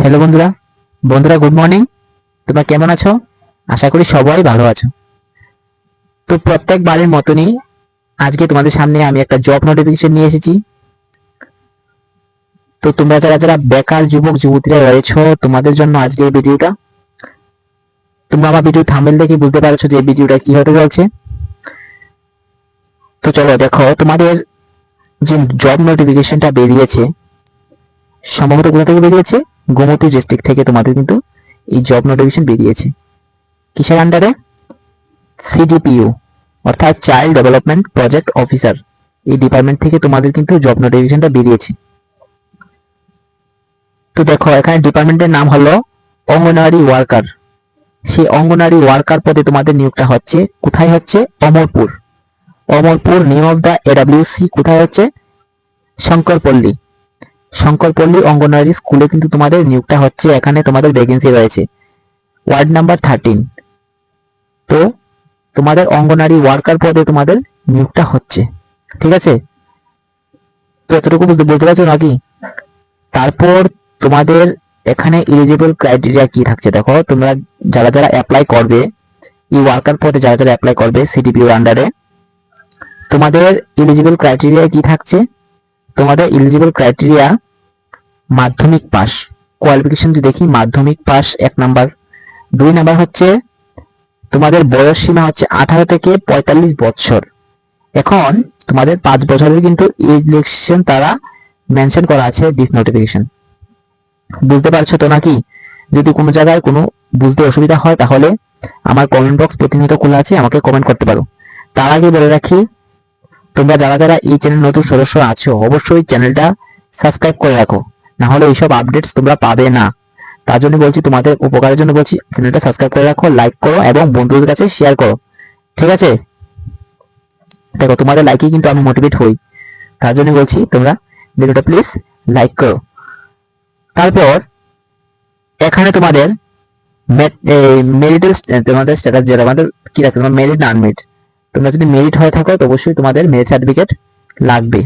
Hello বন্ধুরা। বন্ধুরা good morning তোমরা কেমন আছো? আশা করি সবাই ভালো আছো। তো প্রত্যেকবারের মতনই আজকে তোমাদের সামনে আমি একটা জব নোটিফিকেশন নিয়ে এসেছি। তো তোমরা যারা যারা বেকার যুবক, যুবতীরা রয়েছো, তোমাদের জন্য আজকে এই ভিডিওটা তোমরা আমার ভিডিও থাম্বেল দেখে বুঝতে পারছ যে ভিডিওটা কি হতে চলছে। তো চলো দেখো, তোমাদের যে জব নোটিফিকেশনটা বেরিয়েছে সম্ভবত কোথা থেকে বেরিয়েছে? গোমতী ডিস্ট্রিক্ট থেকে তোমাদের কিন্তু এই জব নোটিফিকেশন বেরিয়েছে। কিসের আন্ডারে সিডিপিইউ অর্থাৎ চাইল্ড ডেভেলপমেন্ট প্রজেক্ট অফিসার এই ডিপার্টমেন্ট থেকে তোমাদের কিন্তু জব নোটিফিকেশনটা বেরিয়েছে। তো দেখো, এখানে ডিপার্টমেন্টের নাম হলো অঙ্গনওয়াড়ি ওয়ার্কার সেই অঙ্গনওয়াড়ি ওয়ার্কার পদে তোমাদের নিয়োগটা হচ্ছে, কোথায় হচ্ছে? Amarpur. Amarpur name of the AWC কোথায় হচ্ছে? শঙ্করপল্লী শঙ্করপল্লী অঙ্গনওয়াড়ি স্কুলে কিন্তু তোমাদের নিয়োগটা হচ্ছে, এখানে তোমাদের ভ্যাকেন্সি রয়েছে। ওয়ার্ড নাম্বার থার্টিন তো তোমাদের অঙ্গনওয়াড়ি ওয়ার্কার পদে তোমাদের নিয়োগটা হচ্ছে, ঠিক আছে? তো এতটুকু বুঝতে, বলতে পারছ নাকি তারপর তোমাদের এখানে এলিজিবল ক্রাইটেরিয়া কি থাকছে দেখো, তোমরা যারা যারা অ্যাপ্লাই করবে, এই ওয়ার্কার পদে যারা যারা অ্যাপ্লাই করবে সিডিপিওর আন্ডারে তোমাদের এলিজিবল ক্রাইটেরিয়া কি থাকছে? তোমাদের এলিজিবল ক্রাইটেরিয়া মাধ্যমিক পাস কোয়ালিফিকেশন যদি দেখি, মাধ্যমিক পাস এক নাম্বার। দুই নাম্বার হচ্ছে, তোমাদের বয়স সীমা হচ্ছে আঠারো থেকে পঁয়তাল্লিশ বছর এখন তোমাদের পাঁচ বছরের কিন্তু ইলেকশন তারা মেনশন করা আছে ডিস নোটিফিকেশন বুঝতে পারছ তো নাকি? যদি কোনো জায়গায় কোনো বুঝতে অসুবিধা হয়, তাহলে আমার কমেন্ট বক্স প্রতিনিয়ত খোলা আছে, আমাকে কমেন্ট করতে পারো। তার আগে বলে রাখি, তোমরা যারা যারা এই চ্যানেল নতুন সদস্য আছো, অবশ্যই চ্যানেলটা সাবস্ক্রাইব করে রাখো। না হলে এইসব আপডেটস তোমরা পাবে না। তার জন্য বলছি, তোমাদের উপকারের জন্য বলছি চ্যানেলটা সাবস্ক্রাইব করে রাখো লাইক করো এবং বন্ধুদের কাছে শেয়ার করো। ঠিক আছে? দেখো, তোমাদের লাইকে কিন্তু আমি মোটিভেট হই। তার জন্য বলছি, তোমরা ভিডিওটা প্লিজ লাইক করো। তারপর, এখানে তোমাদের মেরিটের তোমাদের স্ট্যাটাস যেটা আমাদের কি রাখবে তোমার মেরিট না আনমেরিট তোমরা যদি মেরিট হয়ে থাকো, তো অবশ্যই তোমাদের মেরিট সার্টিফিকেট লাগবে।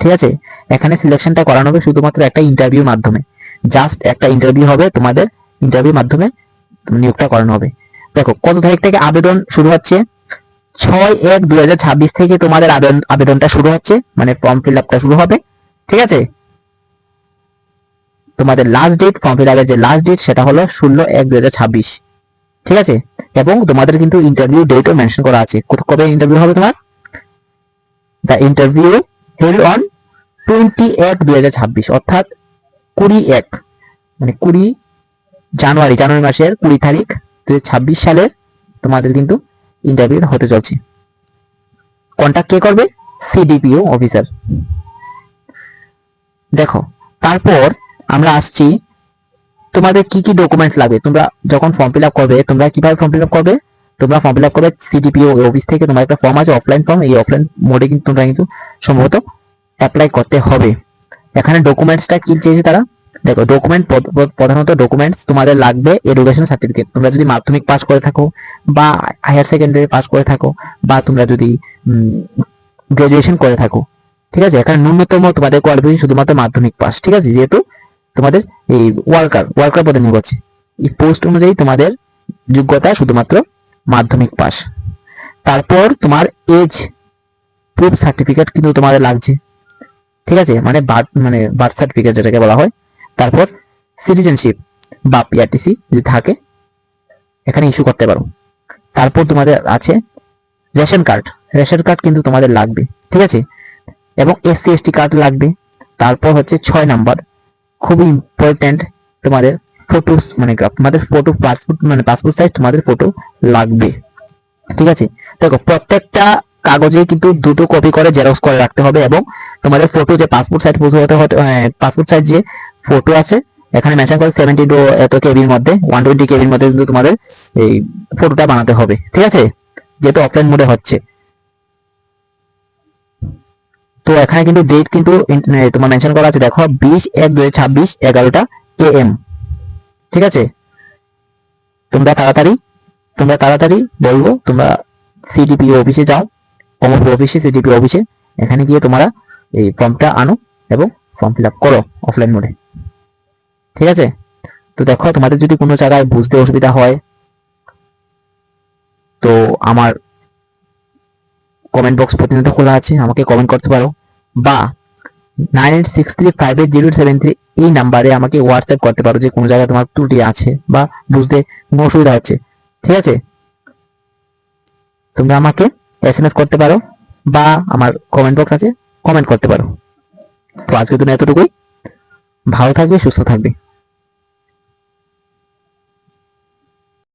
ঠিক আছে? এখানে সিলেকশনটা করানো হবে শুধুমাত্র একটা ইন্টারভিউর মাধ্যমে। জাস্ট একটা ইন্টারভিউ হবে তোমাদের ইন্টারভিউর মাধ্যমে নিয়োগটা করানো হবে। দেখো, কত তারিখ থেকে আবেদন শুরু হচ্ছে? ছয় এক দুই হাজার ছাব্বিশ থেকে তোমাদের আবেদন, আবেদনটা শুরু হচ্ছে মানে ফর্ম ফিল আপটা শুরু হবে। ঠিক আছে? তোমাদের লাস্ট ডেট ফর্ম ফিল আপের যে লাস্ট ডেট সেটা হলো ষোলো এক দুই হাজার ছাব্বিশ। ঠিক আছে? এবং তোমাদের কিন্তু ইন্টারভিউ ডেটও মেনশন করা আছে। কবে ইন্টারভিউ হবে তোমার? The interview held on twenty এক দুই হাজার ছাব্বিশ, অর্থাৎ কুড়ি এক মানে কুড়ি জানুয়ারি জানুয়ারি মাসের কুড়ি তারিখ দুই ছাব্বিশ সালের তোমাদের কিন্তু ইন্টারভিউ হতে চলছে। কন্ট্যাক্ট কে করবে? সিডিপিও অফিসার দেখো, তারপর আমরা আসছি, তোমাদের কি কি ডকুমেন্ট লাগবে? তোমরা যখন ফর্ম ফিল করবে, তোমরা কীভাবে ফর্ম ফিল করবে? তোমরা ফর্ম ফিল আপ করবে সিডিপিও অফিস থেকে। তোমার একটা ফর্ম আছে অফলাইন ফর্ম এই অফলাইন মোডে কিন্তু তোমরা কিন্তু সম্ভবত অ্যাপ্লাই করতে হবে। এখানে ডকুমেন্টসটা কি চেয়েছে তারা? দেখো ডকুমেন্ট প্রধানত ডকুমেন্টস তোমাদের লাগবে এডুকেশন সার্টিফিকেট তোমরা যদি মাধ্যমিক পাস করে থাকো বা হায়ার সেকেন্ডারি পাস করে থাকো বা তোমরা যদি গ্রাজুয়েশন করে থাকো, ঠিক আছে? এখানে ন্যূনতম তোমাদের কোয়ালিফিকেশন শুধুমাত্র মাধ্যমিক পাস ঠিক আছে? যেহেতু তোমাদের এই ওয়ার্কার ওয়ার্কার পদে নিয়োগ হচ্ছে। এই পোস্ট অনুযায়ী তোমাদের যোগ্যতা শুধুমাত্র মাধ্যমিক পাস। তারপর তোমার এজ প্রুফ সার্টিফিকেট কিন্তু তোমাদের লাগছে। ঠিক আছে? মানে বার্থ মানে বার্থ সার্টিফিকেট যেটাকে বলা হয়। তারপর সিটিজেনশিপ বা পিআরটিসি যদি থাকে, এখানে ইস্যু করতে পারো। তারপর তোমাদের আছে রেশন কার্ড রেশন কার্ড কিন্তু তোমাদের লাগবে। ঠিক আছে? এবং এসসি এসটি কার্ড লাগবে। তারপর হচ্ছে ছয় নাম্বার খুবই ইম্পর্টেন্ট তোমাদের ফটো মানে তোমাদের ফটো পাসপোর্ট মানে পাসপোর্ট সাইজ তোমাদের ফটো লাগবে। ঠিক আছে? দেখো, প্রত্যেকটা কাগজে কিন্তু দুটো কপি করে জেরক্স করে রাখতে হবে এবং তোমাদের ফটো যে পাসপোর্ট সাইজ হতে পাসপোর্ট সাইজ যে ফটো আছে, এখানে মেনশন করে সেভেন্টি টু এত কেবির মধ্যে ওয়ান টোয়েন্টি কেবির মধ্যে কিন্তু তোমাদের এই ফটোটা বানাতে হবে। ঠিক আছে? যেহেতু অফলাইন মোডে হচ্ছে। তো এখানে কিন্তু ডেট কিন্তু তোমার মেনশন করা আছে। দেখো, বিশ এক দুই ছাব্বিশ এগারোটা এ এম ঠিক আছে? তোমরা তাড়াতাড়ি তোমরা তাড়াতাড়ি বলব, তোমরা সিডিপি অফিসে যাও অমরপুর অফিসে সিডিপি অফিসে এখানে গিয়ে তোমরা এই ফর্মটা আনো এবং ফর্ম ফিল আপ করো অফলাইন মোডে ঠিক আছে? তো দেখো, তোমাদের যদি কোনো জায়গায় বুঝতে অসুবিধা হয়, তো আমার কমেন্ট বক্স প্রতিনিয়ত খোলা আছে, আমাকে কমেন্ট করতে পারো। বা nine eight six three five eight zero seven three এই নাম্বারে আমাকে হোয়াটসঅ্যাপ করতে পারো যে কোনো জায়গায় তোমার ত্রুটি আছে বা বুঝতে কোনো অসুবিধা হচ্ছে। ঠিক আছে? তোমরা আমাকে এস এম এস করতে পারো বা আমার কমেন্ট বক্স আছে কমেন্ট করতে পারো। তো আজকের দিন এতটুকুই। ভালো থাকবে, সুস্থ থাকবে।